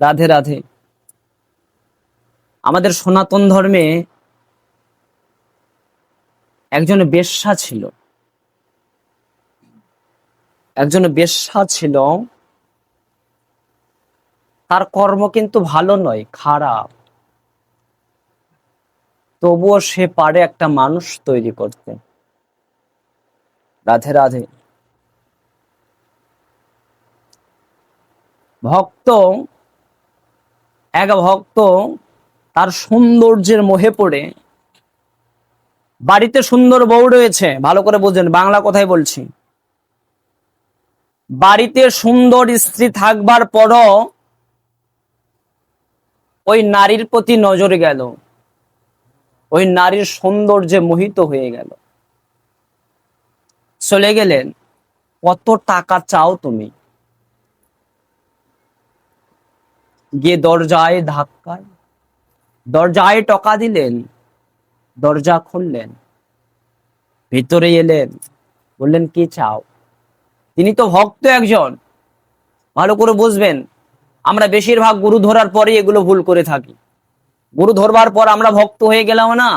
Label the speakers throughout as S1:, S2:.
S1: রাধে রাধে। আমাদের সনাতন ধর্মে একজন বেশ্যা ছিল। একজন বেশ্যা ছিল। তার কর্ম কিন্তু ভালো নয়, খারাপ। তবুও সে পারে একটা মানুষ তৈরি করতে। রাধে রাধে। ভক্ত এক ভক্ত তার সৌন্দর্যের মোহে পড়ে। বাড়িতে সুন্দর বউ রয়েছে, ভালো করে বুঝেন, বাংলা কথাই বলছি। বাড়িতে সুন্দর স্ত্রী থাকবার পরও ওই নারীর প্রতি নজর গেল। ওই নারীর সৌন্দর্যে মোহিত হয়ে গেল। চলে গেলেন, কত টাকা চাও তুমি? গিয়ে দরজায় ধাক্কায় দরজায় টকা দিলেন, দরজা খুললেন, ভিতরে এলেন, বললেন, কি চাও? তিনি তো ভক্ত একজন, ভালো করে বুঝবেন, আমরা বেশিরভাগ গুরু ধরার পরে এগুলো ভুল করে থাকি। গুরু ধরবার পর আমরা ভক্ত হয়ে গেলাম না,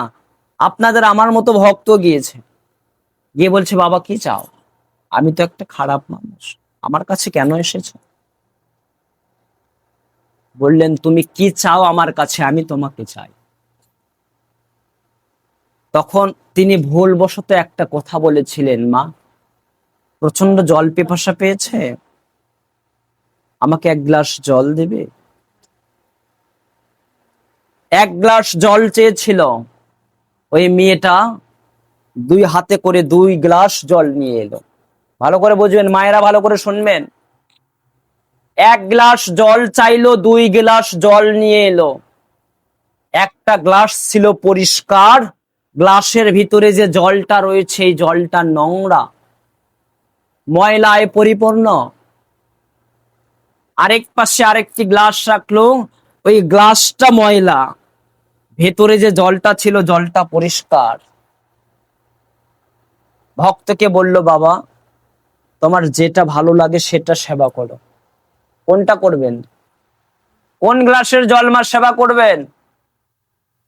S1: আপনাদের আমার মতো ভক্ত গিয়েছে। গিয়ে বলছে, বাবা, কি চাও? আমি তো একটা খারাপ মানুষ, আমার কাছে কেন এসেছ? বললেন, তুমি কি চাও আমার কাছে? আমি তোমাকে চাই। তখন তিনি ভুলবশত একটা কথা বলেছিলেন, মা প্রচণ্ড জল পিপাসা পেয়েছে? আমাকে এক গ্লাস জল দেবে? এক গ্লাস জল চেয়েছিল। ওই মেয়েটা দুই হাতে করে দুই গ্লাস জল নিয়ে এলো। ভালো করে বুঝবেন, মায়েরা ভালো করে শুনবেন। এক গ্লাস জল চাইলো, দুই গ্লাস জল নিয়ে এলো। একটা গ্লাস ছিল পরিষ্কার, গ্লাসের ভিতরে যে জলটা রয়েছে, এই জলটা নোংরা, ময়লায় পরিপূর্ণ। আরেক পাশে আরেকটি গ্লাস রাখল, ওই গ্লাসটা ময়লা। ভেতরে যে জলটা ছিল, জলটা পরিষ্কার। ভক্তকে বলল, বাবা, তোমার যেটা ভালো লাগে সেটা সেবা করো। কোনটা করবেন? কোন গ্লাসের জল মা সেবা করবেন?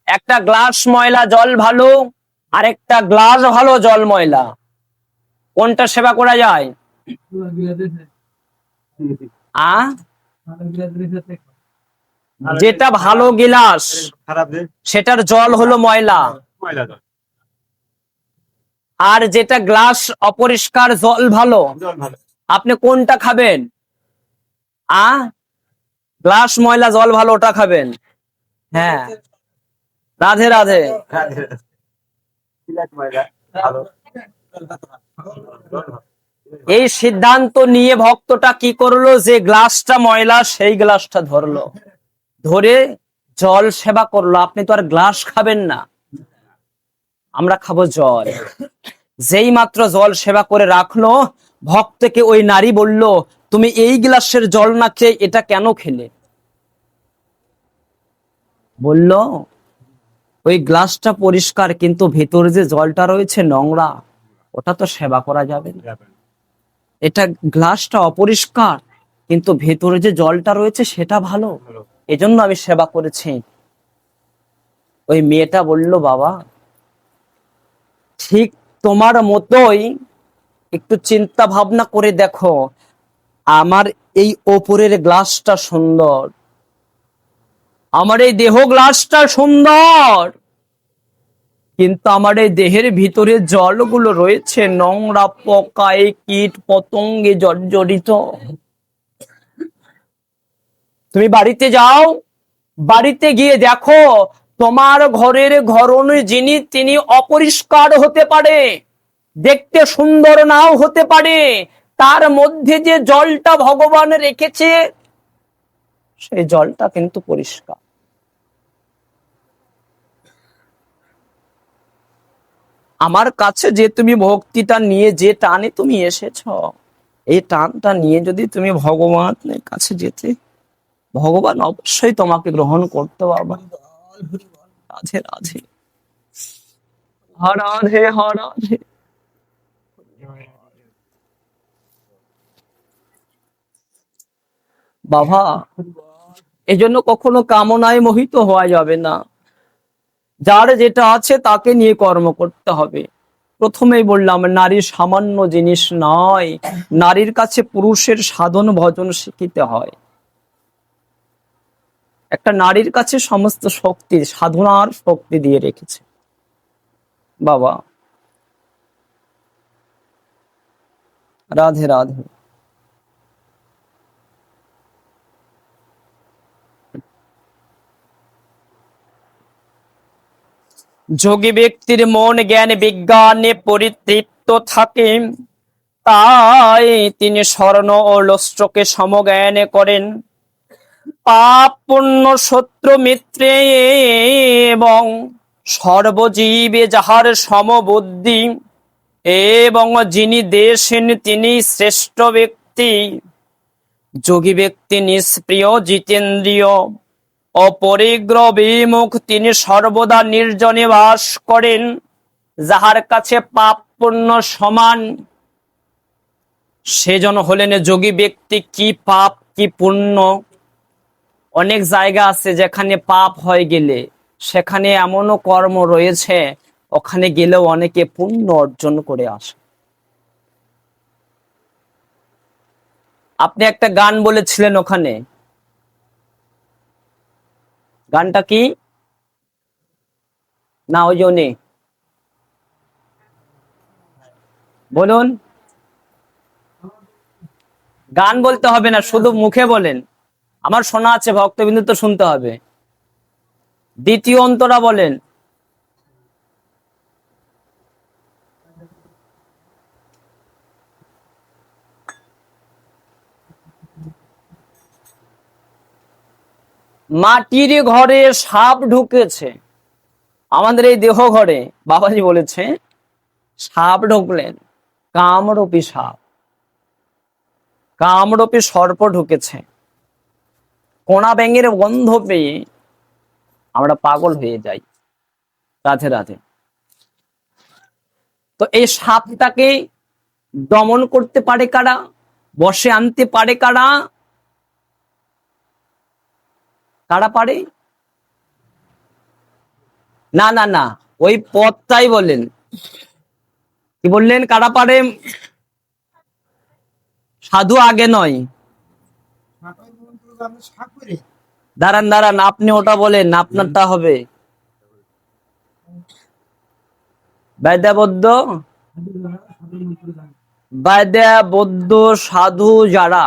S1: একটা গ্লাস ময়লা জল ভালো আর একটা গ্লাস ভালো জল ময়লা। কোনটা সেবা করা যায়? আ? যেটা ভালো গিলাস, সেটার জল হলো ময়লা। আর যেটা গ্লাস অপরিষ্কার জল ভালো, আপনি কোনটা খাবেন? আ? গ্লাস ময়লা জল ভালো ওটা খাবেন। হ্যাঁ। রাধে রাধে। এই সিদ্ধান্ত নিয়ে ভক্তটা কি করল? যে গ্লাসটা ময়লা সেই গ্লাসটা ধরলো। ধরে জল সেবা করল। আপনি তো আর গ্লাস খাবেন না। আমরা খাব জল। যেই মাত্র জল সেবা করে রাখল ভক্তকে ওই নারী বলল তুমি এই গ্লাসের জল না খেয়ে এটা কেন খেলে? বলল ওই গ্লাসটা পরিষ্কার কিন্তু ভেতরে যে জলটা রয়েছে নোংরা ওটা তো সেবা করা যাবে না। এটা গ্লাসটা অপরিষ্কার কিন্তু ভেতরে যে জলটা রয়েছে সেটা ভালো।
S2: ভালো।
S1: এজন্য আমি সেবা করেছি। ওই মেয়েটা বলল বাবা ঠিক তোমার মতোই একটু চিন্তা ভাবনা করে দেখো। আমার এই ওপরের গ্লাসটা সুন্দর। আমার এই দেহ গ্লাসটা সুন্দর। কিন্তু আমার এই দেহের ভিতরে জলগুলো রয়েছে, নোংরা, পোকায়, কীট, পতঙ্গে জর্জরিত। তুমি বাড়িতে যাও, বাড়িতে গিয়ে দেখো, তোমার ঘরের ঘরণ যিনি, তিনি অপরিষ্কার হতে পারে, দেখতে সুন্দর নাও হতে পারে তার মধ্যে যে জলটা ভগবান রেখেছে সেই জলটা কিন্তু পরিষ্কার। আমার কাছে যে তুমি ভক্তিটা নিয়ে যে টানে তুমি এসেছ, এই টানটা নিয়ে যদি তুমি ভগবানের কাছে যেতে, ভগবান অবশ্যই তোমাকে গ্রহণ করতে পারবে। রাধে রাধে। হরাধে হরাধে বাবা, এজন্য কখনো কামনায় মোহিত হওয়া যাবে না। যার যেটা আছে তাকে নিয়ে কর্ম করতে হবে। প্রথমেই বললাম, নারী সামান্য জিনিস নয়, নারীর কাছে পুরুষের সাধন ভজন শিখিতে হয়। একটা নারীর কাছে সমস্ত শক্তি, সাধনার শক্তি দিয়ে রেখেছে। বাবা, রাধে রাধে। যোগী ব্যক্তির মন জ্ঞান বিজ্ঞানে পরিতৃপ্ত থাকে। তাই তিনি স্বর্ণ ও লস্ত্রকে সমজ্ঞান করেন। পাপ পুণ্য শত্রু মিত্রে এবং সর্বজীবে যাহার সমবুদ্ধি এবং যিনি দেশেন তিনি শ্রেষ্ঠ ব্যক্তি। যোগী ব্যক্তি নিষ্প্রিয় জিতেন্দ্রীয় অপরিগ্রহ বিমুখ তিনি সর্বদা নির্জনে বাস করেন, যাহার কাছে পাপ পুণ্য সমান। সেজন হলেন যোগী ব্যক্তি, কি পাপ, কি পুণ্য? অনেক জায়গা আছে যেখানে পাপ হয়ে গেলে, সেখানে এমনও কর্ম রয়েছে, ওখানে গেলেও অনেকে পুণ্য অর্জন করে আসে। আপনি একটা গান বলেছিলেন ওখানে গানটা কি? না, ওই জন্যে। বলুন। গান বলতে হবে না, শুধু মুখে বলেন। আমার শোনা আছে, ভক্তবিন্দু তো শুনতে হবে। দ্বিতীয় অন্তরা বলেন। মাটির ঘরে সাপ ঢুকেছে। আমাদের এই দেহ ঘরে বাবাজি বলেছে, সাপ ঢুকলেন, কামরূপী সাপ। কামরূপী সর্প ঢুকেছে। কোনা ব্যাঙের গন্ধ পেয়ে আমরা পাগল হয়ে যাই। রাধে রাধে। তো এই সাপটাকে দমন করতে পারে কারা? বসে আনতে পারে কারা? কারা পারে? না না না, ওই পথটাই বললেন। কি বললেন? কারা পারে? সাধু আগে নয়। দাঁড়ান দাঁড়ান, আপনি ওটা বলেন, আপনারটা হবে। বৈদ্যাবদ্ধ? বৈদ্যাবদ্ধ সাধু যারা?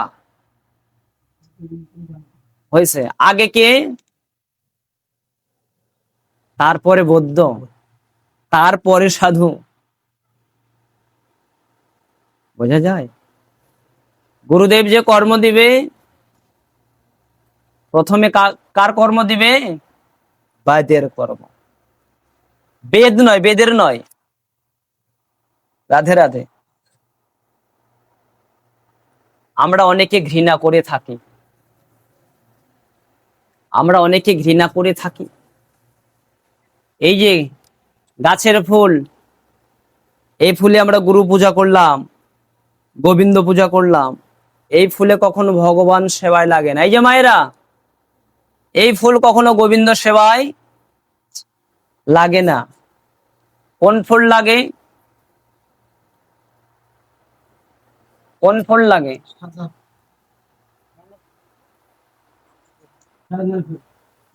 S1: হয়েছে। আগে কে? তারপরে বৌদ্ধ, তারপরে সাধু। বোঝা যায়? গুরুদেব যে কর্ম দিবে, প্রথমে কার কর্ম দিবে? বাদ্যের কর্ম। বেদ নয়, বেদের নয়। রাধে রাধে। আমরা অনেকে ঘৃণা করে থাকি। আমরা অনেকে ঘৃণা করে থাকি। এই যে গাছের ফুল, এই ফুলে আমরা গুরু পূজা করলাম, গোবিন্দ পূজা করলাম, এই ফুলে কখনো ভগবান সেবায় লাগে না। এই যে মায়েরা, এই ফুল কখনো গোবিন্দ সেবায় লাগে না। কোন ফুল লাগে? কোন ফুল লাগে?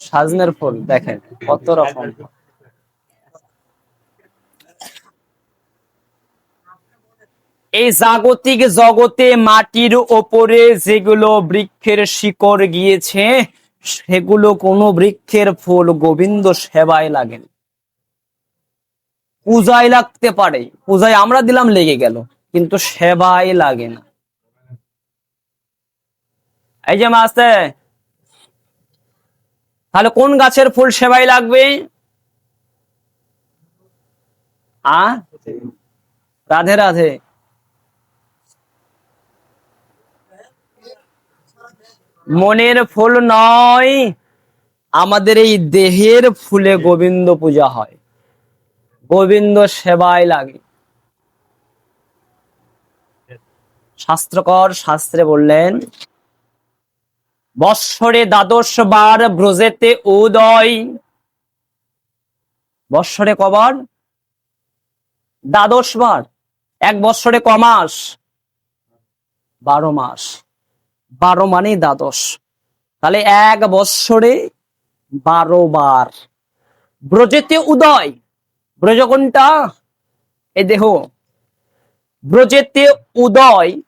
S1: সাজনের ফুল, দেখেন কত রকম। এই জাগতিক জগতে মাটির ওপরে যেগুলো বৃক্ষের শিকড় গিয়েছে, সেগুলো কোনো বৃক্ষের ফুল গোবিন্দ সেবায় লাগেন পূজায় লাগতে পারে, পূজায় আমরা দিলাম লেগে গেল, কিন্তু সেবায় লাগে না। এই যে মাস্তে তাহলে কোন গাছের ফুল সেবাই লাগবে? আ? রাধে রাধে। মনের ফুল নয়, আমাদের এই দেহের ফুলে গোবিন্দ পূজা হয়। গোবিন্দ সেবায় লাগে। শাস্ত্রকর শাস্ত্রে বললেন বৎসরে দ্বাদশ বার ব্রজেতে উদয়। বৎসরে কবার? দ্বাদশ বার। এক বৎসরে ক মাস? বারো মাস। বারো মানে দ্বাদশ। তাহলে এক বৎসরে বারো বার। ব্রজেতে উদয়। ব্রজ কোনটা? এই দেহ। ব্রজেতে উদয়।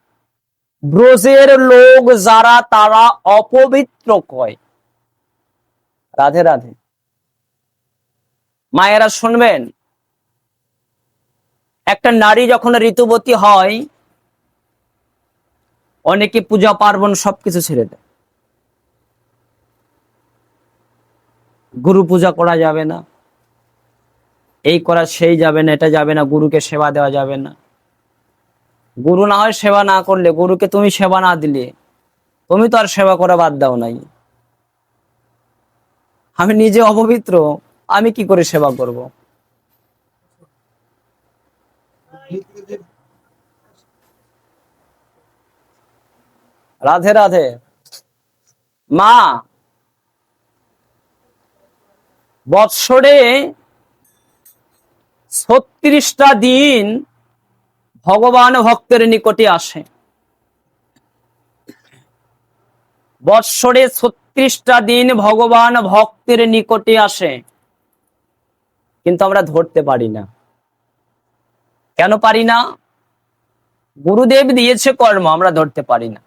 S1: ব্রজের লোক যারা, তারা অপবিত্র কয়। রাধে রাধে। মায়েরা শুনবেন, একটা নারী যখন ঋতুবতী হয়, অনেকে পূজা পার্বণ সবকিছু ছেড়ে দেয়। গুরু পূজা করা যাবে না। এই করা সেই যাবে না, এটা যাবে না, গুরুকে সেবা দেওয়া যাবে না। গুরু না হয় সেবা না করলে গুরুকে তুমি সেবা না দিলে, তুমি তো আর সেবা করা বাদ দাও নাই। আমি নিজে অপবিত্র, আমি কি করে সেবা করব? রাধে রাধে। মা! বৎসরে ছত্রিশটা দিন ভগবান ভক্তের নিকটে আসে। বৎসরে ছত্রিশটা দিন ভগবান ভক্তের নিকটে আসে। কিন্তু আমরা ধরতে পারি না। কেন পারি না? গুরুদেব দিয়েছে কর্ম, আমরা ধরতে পারি না।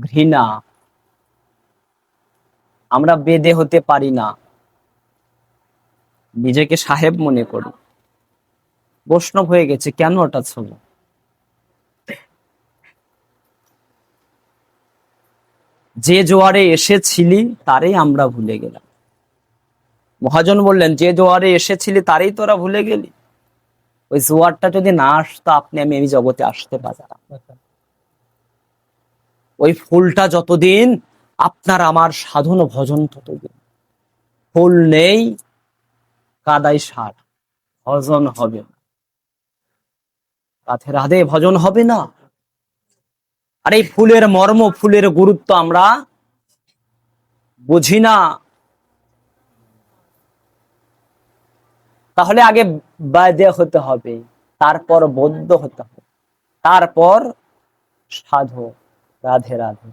S1: ঘৃণা। আমরা বেদে হতে পারি না। নিজেকে সাহেব মনে করি। বৈষ্ণব হয়ে গেছে, কেন ওটা ছিল? যে জোয়ারে এসেছিলি তারই আমরা ভুলে গেলাম। মহাজন বললেন, যে জোয়ারে এসেছিলি, তারই তোরা ভুলে গেলি। ওই জোয়ারটা যদি না আসতো, আপনি আমি এই জগতে আসতে পারতাম। ওই ফুলটা যতদিন আপনার আমার সাধন ভজন, ততদিন। ফুল নেই কাদাই সার, ভজন হবে রাধে রাধে, ভজন হবে না। আর এই ফুলের মর্ম, ফুলের গুরুত্ব আমরা বুঝি না। তাহলে আগে বাদে হতে হবে, তারপর বৌদ্ধ হতে হবে, তারপর সাধু, রাধে রাধে।